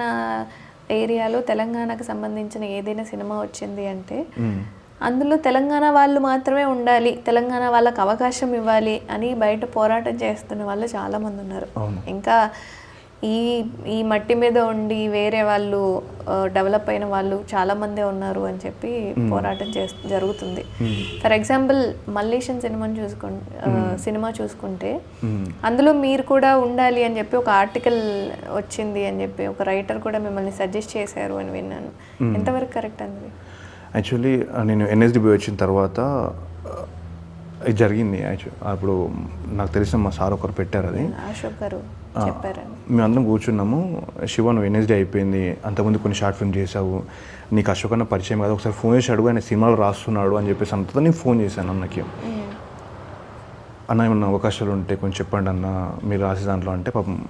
తెలంగాణ ఏరియాలో తెలంగాణకు సంబంధించిన ఏదైనా సినిమా వచ్చింది అంటే అందులో తెలంగాణ వాళ్ళు మాత్రమే ఉండాలి తెలంగాణ వాళ్ళకి అవకాశం ఇవ్వాలి అని బయట పోరాటం చేస్తున్న వాళ్ళు చాలా మంది ఉన్నారు. ఇంకా ఈ ఈ మట్టి మీద ఉండి వేరే వాళ్ళు డెవలప్ అయిన వాళ్ళు చాలా మందే ఉన్నారు అని చెప్పి పోరాటం చేస్తూ జరుగుతుంది. ఫర్ ఎగ్జాంపుల్ మల్లేషన్ సినిమాని చూసుకు సినిమా చూసుకుంటే అందులో మీరు కూడా ఉండాలి అని చెప్పి ఒక ఆర్టికల్ వచ్చింది అని చెప్పి ఒక రైటర్ కూడా మిమ్మల్ని సజెస్ట్ చేశారు అని విన్నాను. ఎంతవరకు కరెక్ట్ అంది యాక్చువల్లీ నేను ఎన్ఎస్డిబి వచ్చిన తర్వాత జరిగింది యాక్చువల్ అప్పుడు నాకు తెలిసిన మా సార్ ఒకరు పెట్టారు అది. అశోక్ గారు. మేమందరం కూర్చున్నాము. శివ నువ్వు ఎన్ఎస్డి అయిపోయింది. అంతకుముందు కొన్ని షార్ట్ ఫిల్మ్ చేసావు నీకు అశోక్ అన్న పరిచయం కదా. ఒకసారి ఫోన్ చేసి అడుగు ఆయన సినిమాలు రాస్తున్నాడు అని చెప్పేసి అంతా నేను ఫోన్ చేశాను అన్నకి. అన్న ఏమన్నా అవకాశాలు ఉంటే కొంచెం చెప్పండి అన్న. మీరు రాసే దాంట్లో అంటే పాపం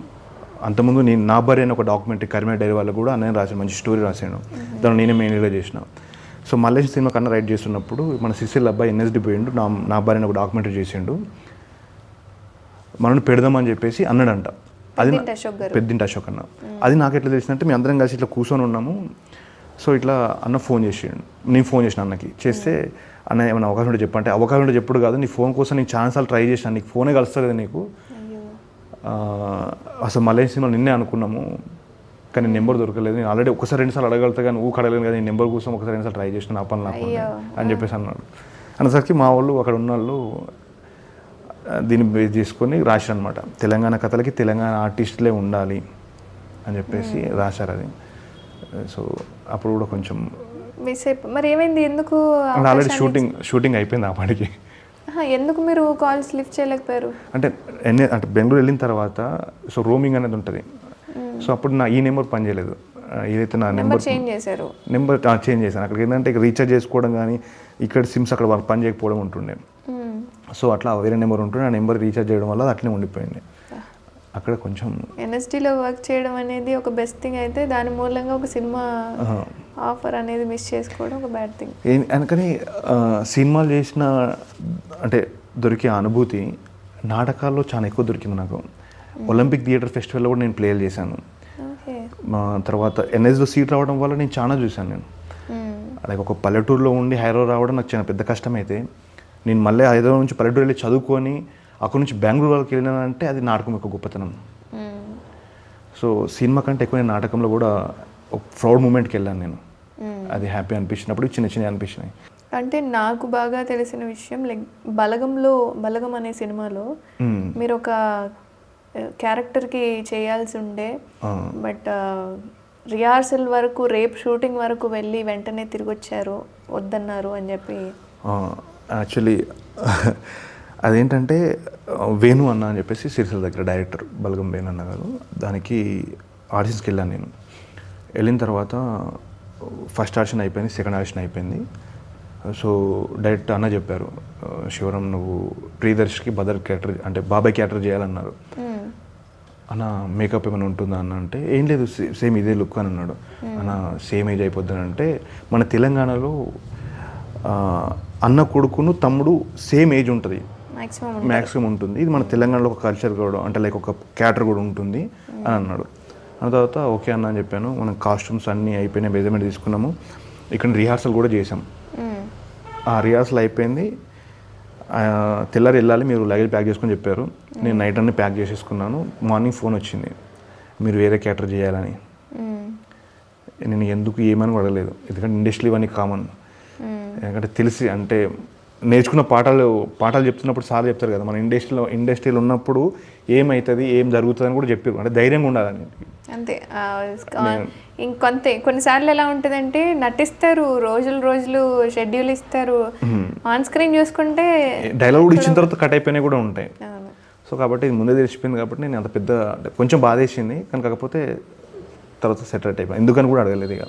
అంతకుముందు నేను నా భార్య అని ఒక డాక్యుమెంటరీ కరిమే డైరీ వాళ్ళు కూడా అన్నయ్య రాశాను మంచి స్టోరీ రాశాను దాన్ని నేనే మెయిన్గా చేసిన. సో మల్లేష్ సినిమా కన్నా రైట్ చేస్తున్నప్పుడు మన సిసిల్ అబ్బాయి ఎన్ఎస్డి పోయిండు. నా నా భార్యని ఒక డాక్యుమెంటరీ చేసిండు. మనల్ని పెడదామని చెప్పేసి అన్నాడంట. అది పెద్దింటి అశోక్ అన్న. అది నాకు ఎట్లా తెలిసిందంటే మేము అందరం కలిసి ఇట్లా కూర్చొని ఉన్నాము. సో ఇట్లా అన్న ఫోన్ చేసిండు. నేను ఫోన్ చేసిన అన్నకి. చేస్తే అన్న ఏమైనా అవకాశం ఉంటే చెప్పంటే అవకాశం ఉంటే చెప్పుడు కాదు నీ ఫోన్ కోసం నేను ఛాన్సాలు ట్రై చేశాను నీకు ఫోనే కలుస్తుంది నీకు. అసలు మలేషియా సినిమా నిన్నే అనుకున్నాము. కానీ నెంబర్ దొరకలేదు. నేను ఆల్రెడీ ఒకసారి రెండుసార్లు అడగలుగుతా కానీ ఊ కడగలేను కదా నెంబర్ కోసం ఒకసారి రెండుసార్లు ట్రై చేసిన నా పని నాకు. అని చెప్పేసి అన్నాడు. అనేసరికి మా వాళ్ళు అక్కడ ఉన్న వాళ్ళు దీన్ని బేస్ చేసుకొని రాశారు అనమాట తెలంగాణ కథలకి తెలంగాణ ఆర్టిస్టులే ఉండాలి అని చెప్పేసి రాశారు అది. సో అప్పుడు కూడా కొంచెం మిస్ అయిపో మరి ఏమైంది? ఎందుకు ఆల్రెడీ షూటింగ్ షూటింగ్ అయిపోయింది ఆ పాటికి ఎందుకు మీరు కాల్స్ లిఫ్ట్ చేయలేకపోయారు? అంటే ఎన్ని అంటే బెంగళూరు వెళ్ళిన తర్వాత సో రోమింగ్ అనేది ఉంటుంది. సో అప్పుడు నా ఈ నెంబర్ పనిచేయలేదు ఏదైతే నా నెంబర్ చేంజ్ చేశారు. నెంబర్ చేంజ్ చేశాను. అక్కడికి ఏంటంటే రీఛార్జ్ చేసుకోవడం కానీ ఇక్కడ సిమ్స్ అక్కడ వాళ్ళు పని చేయకపోవడం ఉంటుండే. సో అట్లా వేరే నెంబర్ ఉంటుండే ఆ నెంబర్ రీఛార్జ్ చేయడం వల్ల అట్లనే ఉండిపోయింది. అక్కడ కొంచెం ఎన్ఎస్టీలో వర్క్ చేయడం అనేది ఒక బెస్ట్ థింగ్ అయితే దాని మూలంగా ఒక సినిమా ఆఫర్ అనేది మిస్ చేసుకోవడం ఒక బ్యాడ్ థింగ్ అందుకని సినిమాలు చేసిన అంటే దొరికే అనుభూతి నాటకాల్లో చాలా ఎక్కువ దొరికింది నాకు. ఒలింపిక్ థియేటర్ ఫెస్టివల్లో కూడా నేను ప్లేలు చేశాను. తర్వాత ఎన్ఎస్లో సీట్ రావడం వల్ల నేను చాలా చూశాను నేను. లైక్ ఒక పల్లెటూరులో ఉండి హైదరాబాద్ రావడం నాకు చాలా పెద్ద కష్టమైతే నేను మళ్ళీ హైదరాబాద్ నుంచి పల్లెటూరు వెళ్ళి చదువుకొని అక్కడ నుంచి బెంగళూరు వాళ్ళకి వెళ్ళినానంటే అది నాటకం యొక్క గొప్పతనం. సో సినిమా కంటే ఎక్కువ నేను నాటకంలో కూడా ఒక ప్రౌడ్ మూమెంట్కి వెళ్ళాను నేను. అది హ్యాపీ అనిపించినప్పుడు చిన్న చిన్న అనిపించినాయి. అంటే నాకు బాగా తెలిసిన విషయం లైక్ బలగంలో బలగం అనే సినిమాలో. మీరు ఒక క్యారెక్టర్కి చేయాల్సి ఉండే. బట్ రిహార్సల్ వరకు రేపు షూటింగ్ వరకు వెళ్ళి వెంటనే తిరిగి వచ్చారు వద్దన్నారు అని చెప్పి యాక్చువల్లీ అదేంటంటే వేణు అన్న అని చెప్పేసి సిరిసిల్ల దగ్గర డైరెక్టర్ బలగం వేణు అన్న గారు దానికి ఆడిషన్స్కి వెళ్ళాను నేను. వెళ్ళిన తర్వాత ఫస్ట్ ఆడిషన్ అయిపోయింది సెకండ్ ఆడిషన్ అయిపోయింది. సో డైరెక్ట్ అన్న చెప్పారు శివరాం నువ్వు ప్రియదర్శికి బదర్ క్యారెక్టర్ అంటే బాబాయ్ క్యారెక్టర్ చేయాలన్నారు. అన్న మేకప్ ఏమైనా ఉంటుందా అన్న? అంటే ఏం లేదు సేమ్ ఇదే లుక్ అని అన్నాడు. అన్న సేమ్ ఏజ్ అయిపోద్దని అంటే మన తెలంగాణలో అన్న కొడుకును తమ్ముడు సేమ్ ఏజ్ ఉంటుంది. మ్యాక్సిమం ఉంటుంది. ఇది మన తెలంగాణలో ఒక కల్చర్ కూడా అంటే లైక్ ఒక క్యాటర్ కూడా ఉంటుంది అని అన్నాడు. అన్న తర్వాత ఓకే అన్న అని చెప్పాను. మనం కాస్ట్యూమ్స్ అన్నీ అయిపోయినాయి మెజర్మెంట్ తీసుకున్నాము. ఇక్కడ రిహార్సల్ కూడా చేసాం మ్మ్. ఆ రిహార్సల్ అయిపోయింది. తెల్లారి వెళ్ళాలి మీరు లగేజ్ ప్యాక్ చేసుకొని చెప్పారు. నేను నైట్ అన్ని ప్యాక్ చేసేసుకున్నాను. మార్నింగ్ ఫోన్ వచ్చింది. మీరు వేరే క్యాటర్ చేయాలని. మ్మ్. నేను ఎందుకు ఏమని అడగలేదు. ఎందుకంటే ఇండస్ట్రీ ఇవన్నీ కామన్. ఎందుకంటే తెలిసి అంటే నేర్చుకున్న పాఠాలు పాఠాలు చెప్తున్నప్పుడు సార్ చెప్తారు కదా మన ఇండస్ట్రీలో ఇండస్ట్రీలో ఉన్నప్పుడు ఏమవుతుంది ఏం జరుగుతుంది అని కూడా చెప్పారు అంటే ధైర్యంగా ఉండాలని అంతే. ఇంకొంతే కొన్నిసార్లు ఎలా ఉంటుందంటే నటిస్తారు రోజులు రోజులు షెడ్యూల్ ఇస్తారు. ఆన్ స్క్రీన్ చూసుకుంటే డైలాగ్ ఇచ్చిన తర్వాత కట్ అయిపోయినాయి కూడా ఉంటాయి. సో కాబట్టి ఇది ముందే తెలిసిపోయింది కాబట్టి నేను అంత పెద్ద కొంచెం బాధేసింది కానీ కాకపోతే తర్వాత సెటరేట్ అయిపోయింది. ఎందుకని కూడా అడగలేదు ఇక.